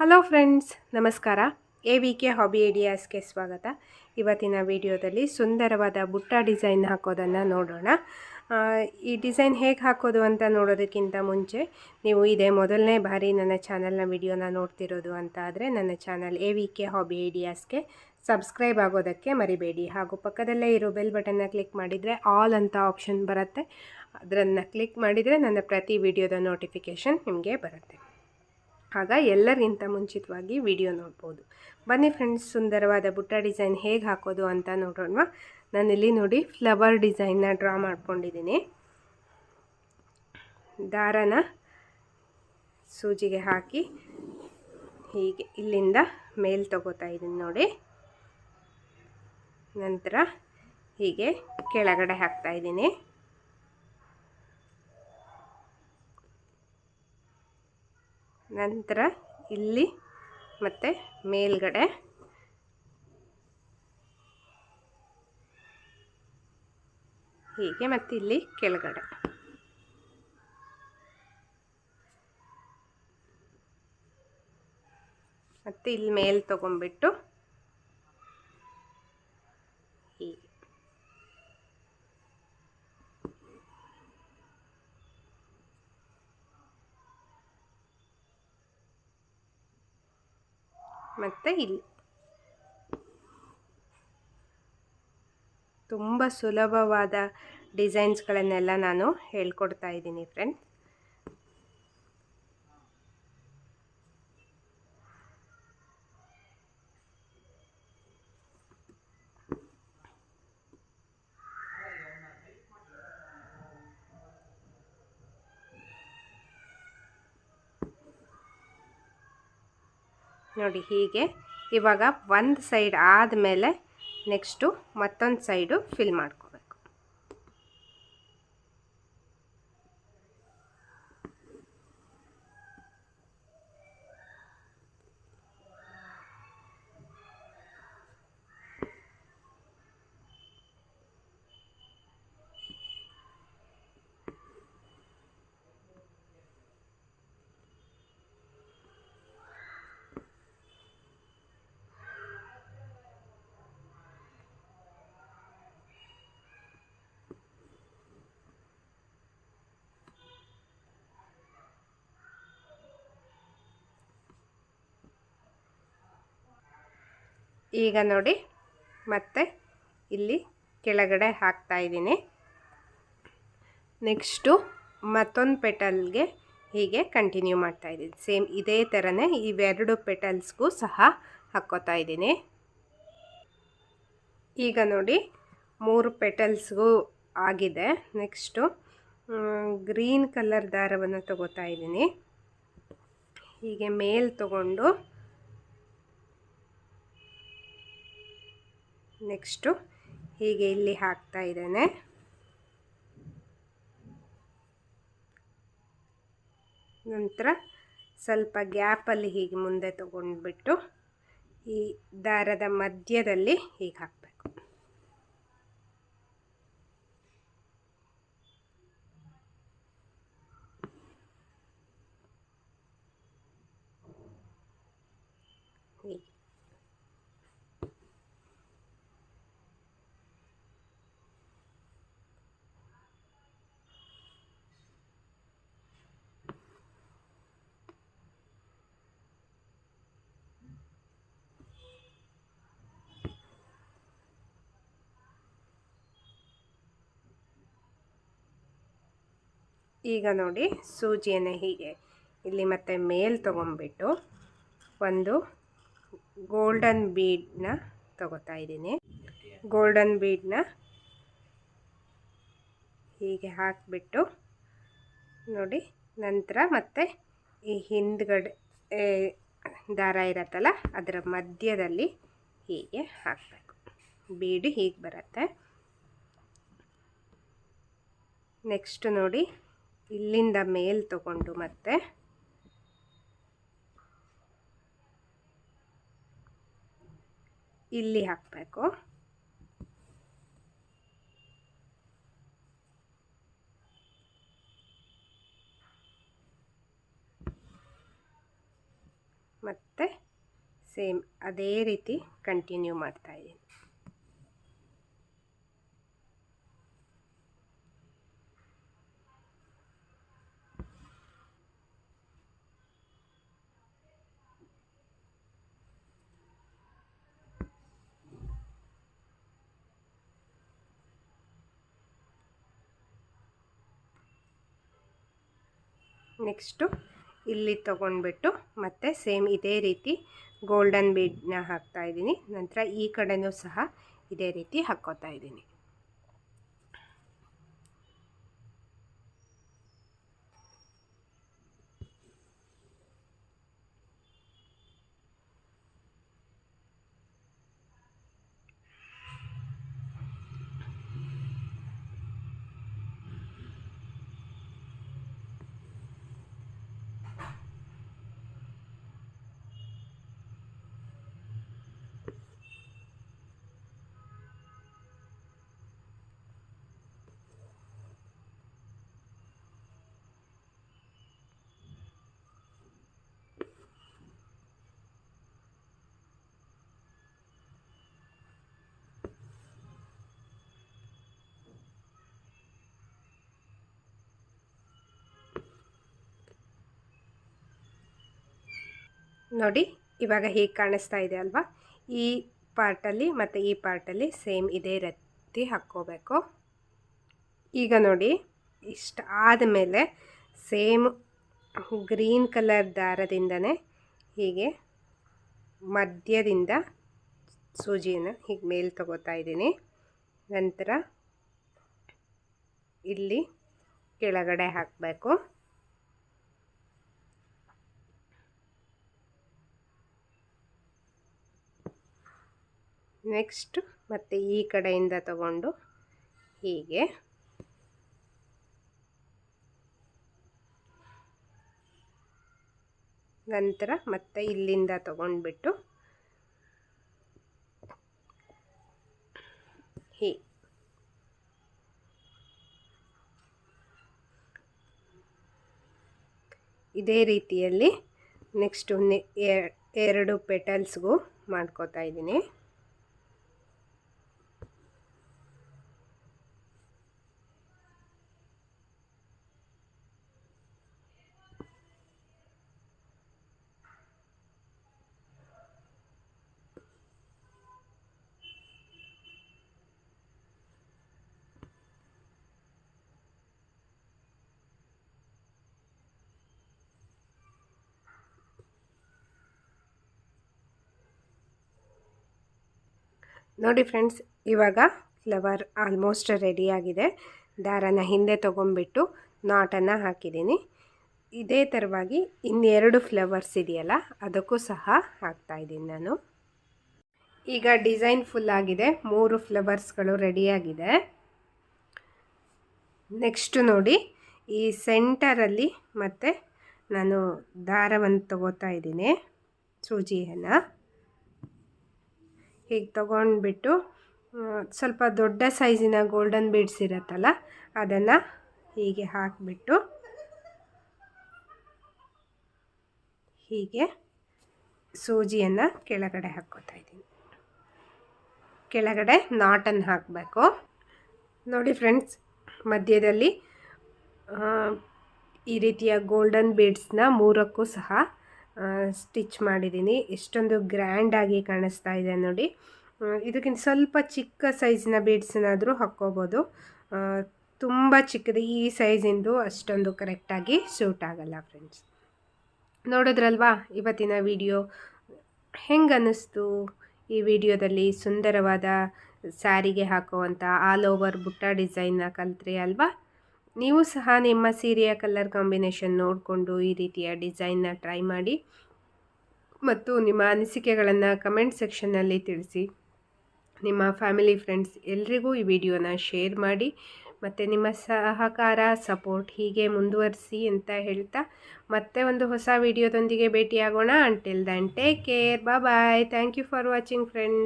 Hello friends, ನಮಸ್ಕಾರ. A V K hobby ಐಡಿಯಾಸ್ಗೆ ಸ್ವಾಗತ. ಇವತ್ತಿನ ವಿಡಿಯೋದಲ್ಲಿ ಸುಂದರವಾದ ಬುಟ್ಟ ಡಿಸೈನ್ ಹಾಕೋದನ್ನು ನೋಡೋಣ. ಈ ಡಿಸೈನ್ ಹೇಗೆ ಹಾಕೋದು ಅಂತ ನೋಡೋದಕ್ಕಿಂತ ಮುಂಚೆ ನೀವು ಇದೇ ಮೊದಲನೇ ಬಾರಿ ನನ್ನ ಚಾನಲ್ನ ವಿಡಿಯೋನ ನೋಡ್ತಿರೋದು ಅಂತ ಆದರೆ ನನ್ನ channel A V K hobby ಐಡಿಯಾಸ್ಗೆ subscribe ಆಗೋದಕ್ಕೆ ಮರಿಬೇಡಿ. ಹಾಗೂ ಪಕ್ಕದಲ್ಲೇ ಇರೋ ಬೆಲ್ ಬಟನ್ನ ಕ್ಲಿಕ್ ಮಾಡಿದರೆ ಆಲ್ ಅಂತ ಆಪ್ಷನ್ ಬರುತ್ತೆ. ಅದನ್ನು ಕ್ಲಿಕ್ ಮಾಡಿದರೆ ನನ್ನ ಪ್ರತಿ ವಿಡಿಯೋದ ನೋಟಿಫಿಕೇಷನ್ ನಿಮಗೆ ಬರುತ್ತೆ. ಆಗ ಎಲ್ಲರಿಗಿಂತ ಮುಂಚಿತವಾಗಿ ವಿಡಿಯೋ ನೋಡ್ಬೋದು. ಬನ್ನಿ ಫ್ರೆಂಡ್ಸ್, ಸುಂದರವಾದ ಬುಟ್ಟ ಡಿಸೈನ್ ಹೇಗೆ ಹಾಕೋದು ಅಂತ ನೋಡೋಣ. ನಾನಿಲ್ಲಿ ನೋಡಿ ಫ್ಲವರ್ ಡಿಸೈನ್ನ ಡ್ರಾ ಮಾಡ್ಕೊಂಡಿದ್ದೀನಿ. ದಾರನ ಸೂಜಿಗೆ ಹಾಕಿ ಹೀಗೆ ಇಲ್ಲಿಂದ ಮೇಲ್ ತಗೋತಾ ಇದ್ದೀನಿ ನೋಡಿ. ನಂತರ ಹೀಗೆ ಕೆಳಗಡೆ ಹಾಕ್ತಾ ಇದ್ದೀನಿ ನಂತರ ಇಲ್ಲಿ ಮತ್ತೆ ಮೇಲ್ಗಡೆ. ಹೀಗೆ ಮತ್ತು ಇಲ್ಲಿ ಕೆಳಗಡೆ. ಮತ್ತು ಇಲ್ಲಿ ಮೇಲ್ ತೊಗೊಂಬಿಟ್ಟು ಮತ್ತು ಇಲ್ಲಿ. ತುಂಬ ಸುಲಭವಾದ ಡಿಸೈನ್ಸ್ಗಳನ್ನೆಲ್ಲ ನಾನು ಹೇಳ್ಕೊಡ್ತಾ ಇದ್ದೀನಿ ಫ್ರೆಂಡ್ಸ್ ನೋಡಿ ಹೀಗೆ. ಇವಾಗ ಒಂದು ಸೈಡ್ ಆದಮೇಲೆ ನೆಕ್ಸ್ಟು ಮತ್ತೊಂದು ಸೈಡು ಫಿಲ್ ಮಾಡ್ಕೋಬೇಕು ಈಗ ನೋಡಿ, ಮತ್ತೆ ಇಲ್ಲಿ ಕೆಳಗಡೆ ಹಾಕ್ತಾ ಇದ್ದೀನಿ. ನೆಕ್ಸ್ಟು ಮತ್ತೊಂದು ಪೆಟಲ್ಗೆ ಹೀಗೆ ಕಂಟಿನ್ಯೂ ಮಾಡ್ತಾ ಇದ್ದೀನಿ. ಸೇಮ್ ಇದೇ ಥರನೇ ಇವೆರಡು ಪೆಟಲ್ಸ್ಗೂ ಸಹ ಹಾಕ್ಕೋತಾ ಇದ್ದೀನಿ. ಈಗ ನೋಡಿ, ಮೂರು ಪೆಟಲ್ಸ್ಗೂ ಆಗಿದೆ. ನೆಕ್ಸ್ಟು ಗ್ರೀನ್ ಕಲರ್ ದಾರವನ್ನು ತಗೋತಾ ಇದ್ದೀನಿ. ಹೀಗೆ ಮೇಲ್ ತಗೊಂಡು ನೆಕ್ಸ್ಟು ಹೀಗೆ ಇಲ್ಲಿ ಹಾಕ್ತಾ ಇದ್ದೇನೆ. ನಂತರ ಸ್ವಲ್ಪ ಗ್ಯಾಪಲ್ಲಿ ಹೀಗೆ ಮುಂದೆ ತಗೊಂಡ್ಬಿಟ್ಟು ಈ ದಾರದ ಮಧ್ಯದಲ್ಲಿ ಹೀಗೆ ಹಾಕಬೇಕು ಹೀಗೆ ಈಗ ನೋಡಿ ಸೂಜಿಯನ್ನು ಹೀಗೆ ಇಲ್ಲಿ ಮತ್ತೆ ಮೇಲ್ ತೊಗೊಂಬಿಟ್ಟು ಒಂದು ಗೋಲ್ಡನ್ ಬೀಡನ್ನ ತಗೋತಾ ಇದ್ದೀನಿ. ಗೋಲ್ಡನ್ ಬೀಡನ್ನ ಹೀಗೆ ಹಾಕಿಬಿಟ್ಟು ನೋಡಿ ನಂತರ ಮತ್ತೆ ಈ ಹಿಂದ್ಗಡೆ ದಾರ ಇರತ್ತಲ್ಲ, ಅದರ ಮಧ್ಯದಲ್ಲಿ ಹೀಗೆ ಹಾಕಬೇಕು. ಬೀಡು ಹೀಗೆ ಬರುತ್ತೆ. ನೆಕ್ಸ್ಟ್ ನೋಡಿ ಇಲ್ಲಿಂದ ಮೇಲ್ ತಗೊಂಡು ಮತ್ತೆ ಇಲ್ಲಿ ಹಾಕಬೇಕು. ಮತ್ತು ಸೇಮ್ ಅದೇ ರೀತಿ ಕಂಟಿನ್ಯೂ ಮಾಡ್ತಾಯಿದ್ದೀನಿ ನೆಕ್ಸ್ಟು ಇಲ್ಲಿ ತೊಗೊಂಡ್ಬಿಟ್ಟು ಮತ್ತೆ ಸೇಮ್ ಇದೇ ರೀತಿ ಗೋಲ್ಡನ್ ಬೆಡ್ನ ಹಾಕ್ತಾ ಇದ್ದೀನಿ. ನಂತರ ಈ ಕಡೆಯೂ ಸಹ ಇದೇ ರೀತಿ ಹಾಕ್ಕೋತಾ ಇದ್ದೀನಿ. ನೋಡಿ, ಇವಾಗ ಹೀಗೆ ಕಾಣಿಸ್ತಾ ಇದೆ ಅಲ್ವಾ? ಈ ಪಾರ್ಟಲ್ಲಿ ಮತ್ತು ಈ ಪಾರ್ಟಲ್ಲಿ ಸೇಮ್ ಇದೇ ರೀತಿ ಹಾಕ್ಕೋಬೇಕು. ಈಗ ನೋಡಿ, ಇಷ್ಟ ಆದಮೇಲೆ ಸೇಮ್ ಗ್ರೀನ್ ಕಲರ್ ದಾರದಿಂದನೇ ಹೀಗೆ ಮಧ್ಯದಿಂದ ಸೂಜಿಯನ್ನು ಹೀಗೆ ಮೇಲೆ ತಗೋತಾ ಇದ್ದೀನಿ. ನಂತರ ಇಲ್ಲಿ ಕೆಳಗಡೆ ಹಾಕಬೇಕು. ನೆಕ್ಸ್ಟ್ ಮತ್ತು ಈ ಕಡೆಯಿಂದ ತಗೊಂಡು ಹೀಗೆ. ನಂತರ ಮತ್ತೆ ಇಲ್ಲಿಂದ ತಗೊಂಡ್ಬಿಟ್ಟು ಹೀ. ಇದೇ ರೀತಿಯಲ್ಲಿ ನೆಕ್ಸ್ಟು ಎರಡು ಪೆಟಲ್ಸ್ಗೂ ಮಾಡ್ಕೋತಾ ಇದ್ದೀನಿ. ನೋಡಿ ಫ್ರೆಂಡ್ಸ್ ಇವಾಗ ಫ್ಲವರ್ ಆಲ್ಮೋಸ್ಟ್ ರೆಡಿಯಾಗಿದೆ ದಾರನ ಹಿಂದೆ ತೊಗೊಂಬಿಟ್ಟು ನಾಟನ್ನು ಹಾಕಿದ್ದೀನಿ. ಇದೇ ಥರವಾಗಿ ಇನ್ನೆರಡು ಫ್ಲವರ್ಸ್ ಇದೆಯಲ್ಲ, ಅದಕ್ಕೂ ಸಹ ಹಾಕ್ತಾಯಿದ್ದೀನಿ ನಾನು. ಈಗ ಡಿಸೈನ್ ಫುಲ್ ಆಗಿದೆ. ಮೂರು ಫ್ಲವರ್ಸ್ಗಳು ರೆಡಿಯಾಗಿದೆ ನೆಕ್ಸ್ಟು ನೋಡಿ, ಈ ಸೆಂಟರಲ್ಲಿ ಮತ್ತು ನಾನು ದಾರವನ್ನು ತಗೋತಾ ಇದ್ದೀನಿ. ಸೂಜಿಯನ್ನು. ಹೀಗೆ ತೊಗೊಂಡ್ಬಿಟ್ಟು ಸ್ವಲ್ಪ ದೊಡ್ಡ ಸೈಜಿನ ಗೋಲ್ಡನ್ ಬೀಡ್ಸ್ ಇರುತ್ತಲ್ಲ, ಅದನ್ನು ಹೀಗೆ ಹಾಕಿಬಿಟ್ಟು, ಹೀಗೆ ಸೂಜಿಯನ್ನು ಕೆಳಗಡೆ ಹಾಕ್ಕೋತಾ ಇದ್ದೀನಿ. ಕೆಳಗಡೆ ನಾಟನ್ನು ಹಾಕಬೇಕು. ನೋಡಿ ಫ್ರೆಂಡ್ಸ್ ಮಧ್ಯದಲ್ಲಿ ಈ ರೀತಿಯ ಗೋಲ್ಡನ್ ಬೀಡ್ಸ್ನ ಮೂರಕ್ಕೂ ಸಹ ಸ್ಟಿಚ್ ಮಾಡಿದ್ದೀನಿ. ಎಷ್ಟೊಂದು ಗ್ರ್ಯಾಂಡಾಗಿ ಕಾಣಿಸ್ತಾ ಇದೆ ನೋಡಿ. ಇದಕ್ಕಿಂತ ಸ್ವಲ್ಪ ಚಿಕ್ಕ ಸೈಜಿನ ಬೀಡ್ಸನ್ನಾದರೂ ಹಾಕ್ಕೋಬೋದು. ತುಂಬ ಚಿಕ್ಕದು ಈ ಸೈಜಿಂದು ಅಷ್ಟೊಂದು ಕರೆಕ್ಟಾಗಿ ಸೂಟ್ ಆಗಲ್ಲ ಫ್ರೆಂಡ್ಸ್ ನೋಡಿದ್ರಲ್ವಾ ಇವತ್ತಿನ ವಿಡಿಯೋ ಹೆಂಗೆ ಅನ್ನಿಸ್ತು ಈ ವಿಡಿಯೋದಲ್ಲಿ ಸುಂದರವಾದ ಸ್ಯಾರಿಗೆ ಹಾಕುವಂಥ ಆಲ್ ಓವರ್ ಬುಟ್ಟ ಡಿಸೈನ್ನ ಕಲ್ತ್ರಿ ಅಲ್ವಾ? ನೀವು ಸಹ ನಿಮ್ಮ ಸೀರೆಯ ಕಲರ್ ಕಾಂಬಿನೇಷನ್ ನೋಡಿಕೊಂಡು ಈ ರೀತಿಯ ಡಿಸೈನ್ನ ಟ್ರೈ ಮಾಡಿ ಮತ್ತು ನಿಮ್ಮ ಅನಿಸಿಕೆಗಳನ್ನು ಕಮೆಂಟ್ ಸೆಕ್ಷನ್ನಲ್ಲಿ ತಿಳಿಸಿ. ನಿಮ್ಮ ಫ್ಯಾಮಿಲಿ ಫ್ರೆಂಡ್ಸ್ ಎಲ್ರಿಗೂ ಈ ವಿಡಿಯೋನ ಶೇರ್ ಮಾಡಿ ಮತ್ತು ನಿಮ್ಮ ಸಹಕಾರ ಸಪೋರ್ಟ್ ಹೀಗೆ ಮುಂದುವರಿಸಿ ಅಂತ ಹೇಳ್ತಾ ಮತ್ತೆ ಒಂದು ಹೊಸ ವಿಡಿಯೋದೊಂದಿಗೆ ಭೇಟಿಯಾಗೋಣ. Until then take care bye thank you for watching friends